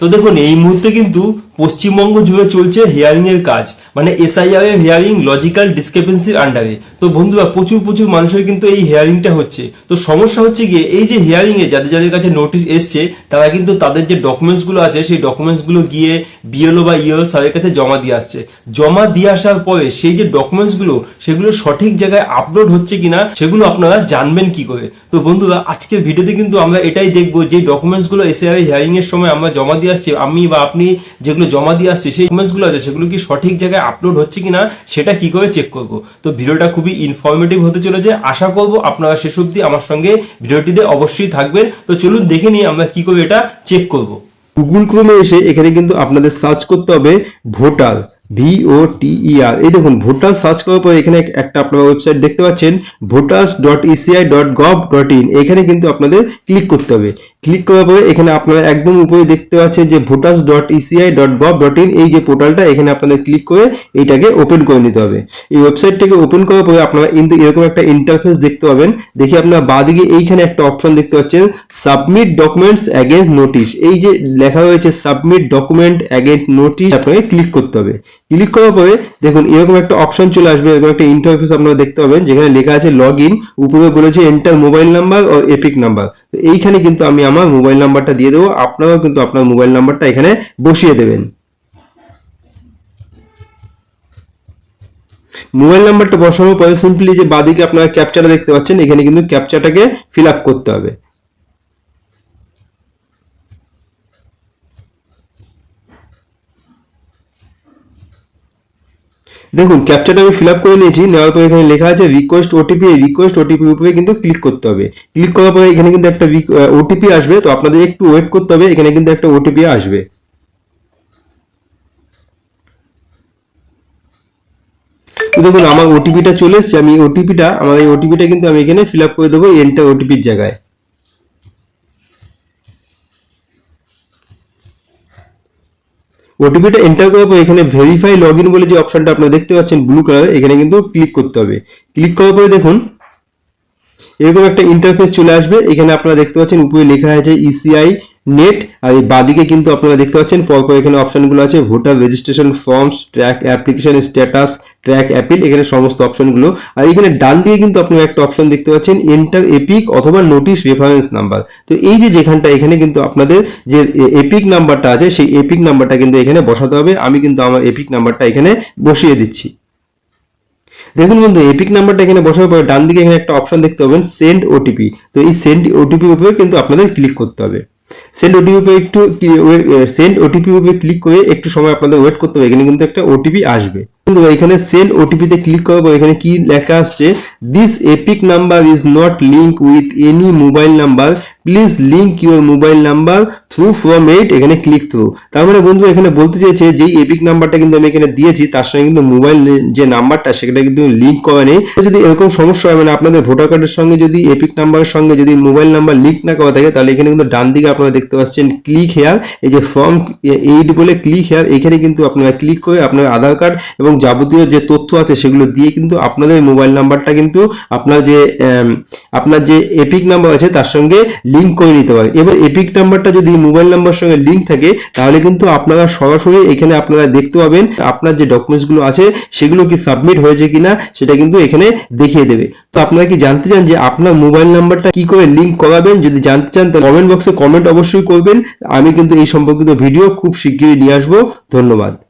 তো দেখুন, এই মুহূর্তে কিন্তু পশ্চিমবঙ্গ জুড়ে চলছে হিয়ারিং এর কাজ মানে এসআইআর এর হিয়ারিং লজিক্যাল ডিসক্রিপেন্সির আন্ডারে তো বন্ধুরা, প্রচুর প্রচুর মানুষের কিন্তু এই হিয়ারিংটা হচ্ছে। তো সমস্যা হচ্ছে গিয়ে, এই যে হিয়ারিং এ যাদের যাদের কাছে নোটিশ এসছে, তারা কিন্তু তাদের যে ডকুমেন্টসগুলো আছে, সেই ডকুমেন্টসগুলো গিয়ে বিএলও বা ইএলও স্যারের কাছে জমা দিয়ে আসছে। জমা দিয়ে আসার পরে সেই যে ডকুমেন্টসগুলো, সেগুলো সঠিক জায়গায় আপলোড হচ্ছে কিনা, সেগুলো আপনারা জানবেন কি করে। তো বন্ধুরা, আজকের ভিডিওতে কিন্তু আমরা এটাই দেখব যে ডকুমেন্টসগুলো এসআইআর হিয়ারিং এর সময় আমরা জমা দিয়ে আসছি, আমি বা আপনি যেগুলো জমা দিয়ে আসছি, সেই ডকুমেন্টসগুলো আছে, সেগুলো কি সঠিক জায়গায় আপলোড হচ্ছে কিনা, সেটা কি করে চেক করব? তো ভিডিওটা খুবই ইনফরমেটিভ হতে চলেছে। আশা করব আপনারা শেষ অবধি আমার সঙ্গে ভিডিওটিতে অবশ্যই থাকবেন। তো চলুন দেখে নিই আমরা কি করে এটা চেক করব। গুগল ক্রোমে এসে এখানে কিন্তু আপনাদের সার্চ করতে হবে ভোটার ভি ও টি ই আর এই দেখুন, ভোটার সার্চ করার পর এখানে একটা আপনারা ওয়েবসাইট দেখতে পাচ্ছেন voters dot ECI dot gov dot in এখানে কিন্তু আপনাদের ক্লিক করতে হবে। ক্লিক করার পরে এখানে আপনারা একদম উপরে দেখতে পাচ্ছেন যে voters dot ECI dot gov dot in এই যে পোর্টালটা, এখানে আপনাদের ক্লিক করে এইটাকে ওপেন করে নিতে হবে। এই ওয়েবসাইটটাকে ওপেন করার পরে আপনারা কিন্তু এরকম একটা ইন্টারফেস দেখতে পাবেন। দেখি আপনারা বাদিকে এইখানে একটা অপশন দেখতে পাচ্ছেন সাবমিট ডকুমেন্টস অ্যাগেন্স্ট নোটিশ এই যে লেখা রয়েছে সাবমিট ডকুমেন্ট অ্যাগেন্স্ট নোটিশ আপনাকে ক্লিক করতে হবে। ক্লিক করার পরে দেখুন এরকম একটা অপশন চলে আসবে, এরকম একটা ইন্টারফেস আপনারা দেখতে পাবেন, যেখানে লেখা আছে লগ ইন উপরে বলেছে এন্টার মোবাইল নাম্বার ও এপিক নাম্বার তো এইখানে কিন্তু আমি আমার মোবাইল নাম্বারটা দিয়ে দেবো। আপনারাও কিন্তু আপনার মোবাইল নাম্বারটা এখানে বসিয়ে দেবেন। মোবাইল নাম্বারটা বসানোর পরে সিম্পলি যে বাদিকে আপনারা ক্যাপচারটা দেখতে পাচ্ছেন, এখানে কিন্তু ক্যাপচারটাকে ফিল আপ করতে হবে। দেখুন ক্যাপচারটা আমি ফিল আপ করে নিয়েছি, নেওয়ার পরে এখানে লেখা আছে রিকোয়েস্ট ওটিপি এই রিকোয়েস্ট ওটিপি উপরে কিন্তু ক্লিক করতে হবে। ক্লিক করার পরে এখানে কিন্তু একটা ওটিপি আসবে, তো আপনাদের একটু ওয়েট করতে হবে, এখানে কিন্তু একটা ওটিপি আসবে। দেখুন, আমার ওটিপিটা চলে এসছে, আমি ওটিপিটা আমার এই ওটিপিটা কিন্তু আমি এখানে ফিল আপ করে দেবো এন্টার ওটিপির জায়গায়। ওটিপিটা এন্টার করার পর এখানে ভেরিফাই লগ ইন বলে যে অপশনটা আপনারা দেখতে পাচ্ছেন ব্লু কালার এখানে কিন্তু ক্লিক করতে হবে। ক্লিক করার পরে দেখুন, এরকম একটা ইন্টারফেস চলে আসবে। এখানে আপনারা দেখতে পাচ্ছেন উপরে লেখা আছে ইসিআই নেট আর এই বাদিকে কিন্তু আপনারা দেখতে পাচ্ছেন, পরপর এখানে অপশনগুলো আছে voter registration forms track application status track appeal এখানে সমস্ত অপশনগুলো আর এখানে ডান দিয়ে কিন্তু আপনারা একটা অপশন দেখতে পাচ্ছেন এন্টার এপিক অথবা নোটিশ রেফারেন্স নাম্বার তো এই যে যেখানটা, এখানে কিন্তু আপনাদের যে এপিক নাম্বারটা আছে, সেই এপিক নাম্বারটা কিন্তু এখানে বসাতে হবে। আমি কিন্তু আমার এপিক নাম্বারটা এখানে বসিয়ে দিচ্ছি। দেখুন বন্ধু এপিক নাম্বারটা এখানে বসার পরে ডান দিকে এখানে একটা অপশন দেখতে পাবেন সেন্ড ওটিপি তো এই সেন্ড ওটিপি উপরে কিন্তু আপনাদের ক্লিক করতে হবে। সেন্ড ওটিপি উপরে একটু সেন্ড ওটিপি উপরে ক্লিক করে একটু সময় আপনাদের ওয়েট করতে হবে। এখানে কিন্তু একটা ওটিপি আসবে। কিন্তু এখানে সেন্ড ওটিপিতে ক্লিক পর এখানে কি লেখা আসছে? This EPIC number is not link with any mobile number please link your mobile number through from eight এখানে ক্লিক থ্রু তার মানে বন্ধু এখানে বলতে চেয়েছে যেই এপিক নাম্বারটা কিন্তু আমি এখানে দিয়েছি, তার সঙ্গে কিন্তু মোবাইল যে নাম্বারটা সেটা কিন্তু লিঙ্ক করা নেই। যদি এরকম সমস্যা হয় মানে আপনাদের ভোটার কার্ডের সঙ্গে যদি এপিক নাম্বারের সঙ্গে যদি মোবাইল নাম্বার লিঙ্ক না করা থাকে, তাহলে এখানে কিন্তু ডান দিকে আপনারা দেখতে পাচ্ছেন ক্লিক হেয়ার এই যে ফর্ম এইট বলে ক্লিক হেয়ার এখানে কিন্তু আপনারা ক্লিক করে আপনার আধার কার্ড এবং যাবতীয় যে তথ্য আছে সেগুলো দিয়ে কিন্তু আপনাদের মোবাইল নাম্বারটা কিন্তু আপনার যে আপনার যে এপিক নাম্বার আছে তার সঙ্গে লিঙ্ক করে নিতে পারেন। এবার এপিক নাম্বারটা যদি মোবাইল নাম্বার সঙ্গে লিঙ্ক থাকে, তাহলে কিন্তু আপনারা সরাসরি এখানে আপনারা দেখতে পাবেন আপনার যে ডকুমেন্টসগুলো আছে সেগুলো কি সাবমিট হয়েছে কিনা সেটা কিন্তু এখানে দেখিয়ে দেবে। তো আপনারা কি জানতে চান যে আপনার মোবাইল নাম্বারটা কি করে লিঙ্ক করাবেন? যদি জানতে চান তাহলে কমেন্ট বক্সে কমেন্ট অবশ্যই করবেন। আমি কিন্তু এই সম্পর্কিত ভিডিও খুব শীঘ্রই নিয়ে আসব। ধন্যবাদ।